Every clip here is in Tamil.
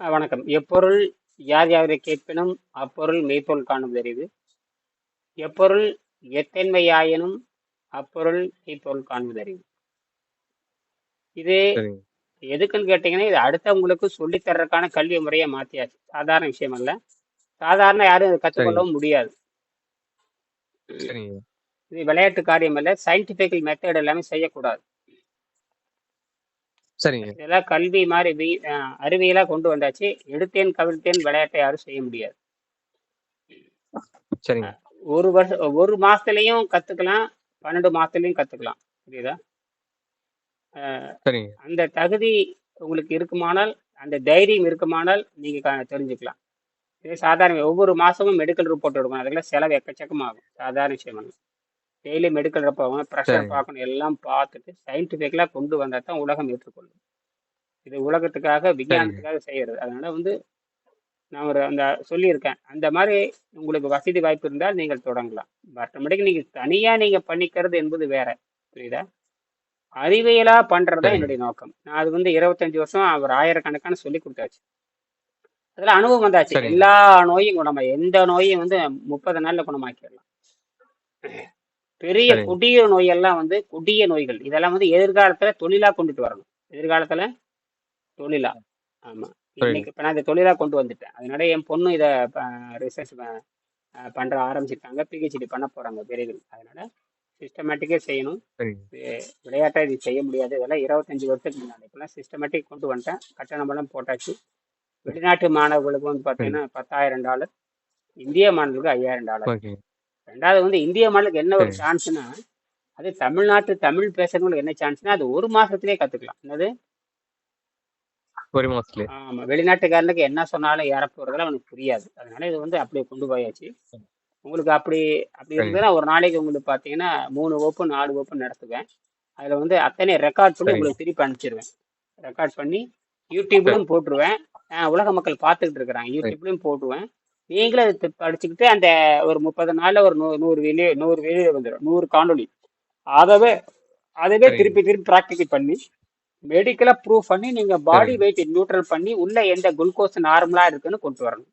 வணக்கம். எப்பொருள் யார் யாரை கேட்பினும் அப்பொருள் மெய்ப்பொருள் காணும் தெரியுது. எப்பொருள் எத்தன்மையாயினும் அப்பொருள் மெய்ப்பொருள் காணும் தெரியுது. இது எதுக்குன்னு கேட்டிங்கன்னா இது அடுத்தவங்களுக்கு சொல்லித் தர்றதுக்கான கல்வி முறையை மாத்தியாச்சு. சாதாரண விஷயம் அல்ல. சாதாரண யாரும் கற்றுக்கொள்ளவும் முடியாது. இது விளையாட்டு காரியம் அல்ல. சயின்டிபிக்கல் மெத்தட் எல்லாமே செய்யக்கூடாது. சரிங்க. இதெல்லாம் கல்வி மாதிரி அறிவியலா கொண்டு வந்தாச்சு. எடுத்தேன் கவிழ்த்தேன் விளையாட்டை யாரும் செய்ய முடியாது. சரிங்க. ஒரு வருஷம் ஒரு மாசத்துலயும் கத்துக்கலாம் பன்னெண்டு மாசத்துலயும் கத்துக்கலாம். புரியுதா? சரிங்க. அந்த தகுதி உங்களுக்கு இருக்குமானால் அந்த தைரியம் இருக்குமானால் நீங்க தெரிஞ்சுக்கலாம். இது சாதாரண ஒவ்வொரு மாசமும் மெடிக்கல் ரிப்போர்ட் எடுக்கணும். அதுக்கெல்லாம் செலவு எக்கச்சக்கமாகும். சாதாரண விஷயம். டெய்லி மெடிக்கல் போகணும் ப்ரெஷர் பார்க்கணும் எல்லாம் பார்த்துட்டு சயின்டிஃபிக்கலாக கொண்டு வந்தால் தான் உலகம் ஏற்றுக்கொள்ளும். இது உலகத்துக்காக விஞ்ஞானத்துக்காக செய்யறது. அதனால வந்து நான் ஒரு அந்த சொல்லியிருக்கேன். அந்த மாதிரி உங்களுக்கு வசதி வாய்ப்பு இருந்தால் நீங்கள் தொடங்கலாம். மற்றபடிக்கு நீங்கள் தனியாக நீங்கள் பண்ணிக்கிறது என்பது வேற. புரியுதா? அறிவியலா பண்றது தான் என்னுடைய நோக்கம். நான் அது வந்து இருபத்தஞ்சு வருஷம் அவர் ஆயிரக்கணக்கான சொல்லி கொடுத்தாச்சு. அதுல அனுபவம் வந்தாச்சு. எல்லா நோயும் குணமா எந்த நோயும் வந்து முப்பது நாள்ல குணமாக்கிடலாம். பெரிய கொடிய நோயெல்லாம் வந்து கொடிய நோய்கள். இதெல்லாம் வந்து எதிர்காலத்துல தொழிலா கொண்டுட்டு வரணும். எதிர்காலத்துல தொழிலா. ஆமா. இன்னைக்கு இப்ப நான் இதை தொழிலா கொண்டு வந்துட்டேன். அதனால என் பொண்ணு இதை ரிசர்ச் பண்ற ஆரம்பிச்சிருக்காங்க. பிஹெச்டி பண்ண போறாங்க விரைவில். அதனால சிஸ்டமேட்டிக்கா செய்யணும். விளையாட்டா இது செய்ய முடியாது. இதெல்லாம் இருபத்தஞ்சு வருஷத்துக்கு முன்னாடி. இப்பெல்லாம் சிஸ்டமேட்டிக் கொண்டு வந்துட்டேன். கட்டணமெல்லாம் போட்டாச்சு. வெளிநாட்டு மாணவர்களுக்கு வந்து பார்த்தீங்கன்னா பத்தாயிரம் டாலர். இந்திய மாணவர்களுக்கு ஐயாயிரம் டாலர். ரெண்டாவது வந்து இந்திய மாணவர்களுக்கு என்ன ஒரு சான்ஸ்னா அது தமிழ்நாட்டு தமிழ் பேசுறவங்களுக்கு என்ன சான்ஸ்னா அது ஒரு மாசத்துலயே கத்துக்கலாம். என்னது? ஒரு மாசத்துலயே ஆமா வெளிநாட்டுக்காரனுக்கு என்ன சொன்னாலும் போறதெல்லாம் அவனுக்கு புரியாது. அதனால இது வந்து அப்படியே கொண்டு போயாச்சு. உங்களுக்கு அப்படி அப்படி இருந்ததுன்னா ஒரு நாளைக்கு உங்களுக்கு பார்த்தீங்கன்னா மூணு வகுப்பு நாலு வகுப்பு நடத்துவேன். அதில் வந்து அத்தனை ரெக்கார்ட் பண்ணி உங்களுக்கு திருப்பி அனுப்பிச்சிருவேன். ரெக்கார்ட் பண்ணி யூடியூப்லையும் போட்டுருவேன். உலக மக்கள் பார்த்துக்கிட்டு இருக்கிறாங்க. யூடியூப்லையும் போட்டுருவேன். நீங்களும் அதை படிச்சுக்கிட்டு அந்த ஒரு முப்பது நாள்ல ஒரு நூறு நூறு வெளியே நூறு வெளியே வந்துடும் நூறு காணொளி. அதவே அதவே திருப்பி திருப்பி ப்ராக்டிக்கல் பண்ணி மெடிக்கலா ப்ரூவ் பண்ணி நீங்க பாடி வெயிட் நியூட்ரல் பண்ணி உள்ள எந்த குளுக்கோஸ் நார்மலா இருக்குன்னு கொண்டு வரணும்.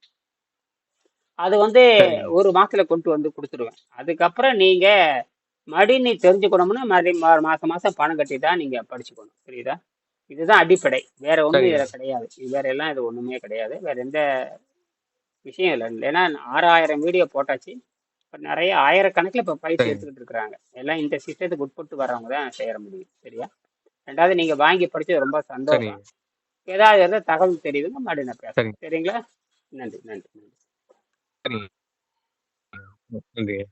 அது வந்து ஒரு மாசத்துல கொண்டு வந்து கொடுத்துருவேன். அதுக்கப்புறம் நீங்க மறுபடி நீ தெரிஞ்சுக்கணும்னா மறுபடியும் மா- மாசம் மாசம் பணம் கட்டி தான் நீங்க படிச்சுக்கணும். புரியுதா? இதுதான் அடிப்படை. வேற ஒண்ணும் இதுல கிடையாது. வேற எல்லாம் இது ஒண்ணுமே கிடையாது. வேற எந்த விஷயம் இல்லை. ஏன்னா ஆறாயிரம் வீடியோ போட்டாச்சு. இப்ப நிறைய ஆயிரக்கணக்கில் இப்போ பயிற்சி எடுத்துக்கிட்டு இருக்கிறாங்க. எல்லாம் இந்த சிஸ்டத்துக்கு உட்பட்டு வர்றவங்க தான் சேர முடியும். சரியா? ரெண்டாவது நீங்க வாங்கி படிச்சது ரொம்ப சந்தோஷம். ஏதாவது ஏதாவது தகவல் தெரியுதுங்க மறுபடியும் நான் பேசுறேன். சரிங்க சரிங்களா? நன்றி நன்றி நன்றி. நன்றிங்க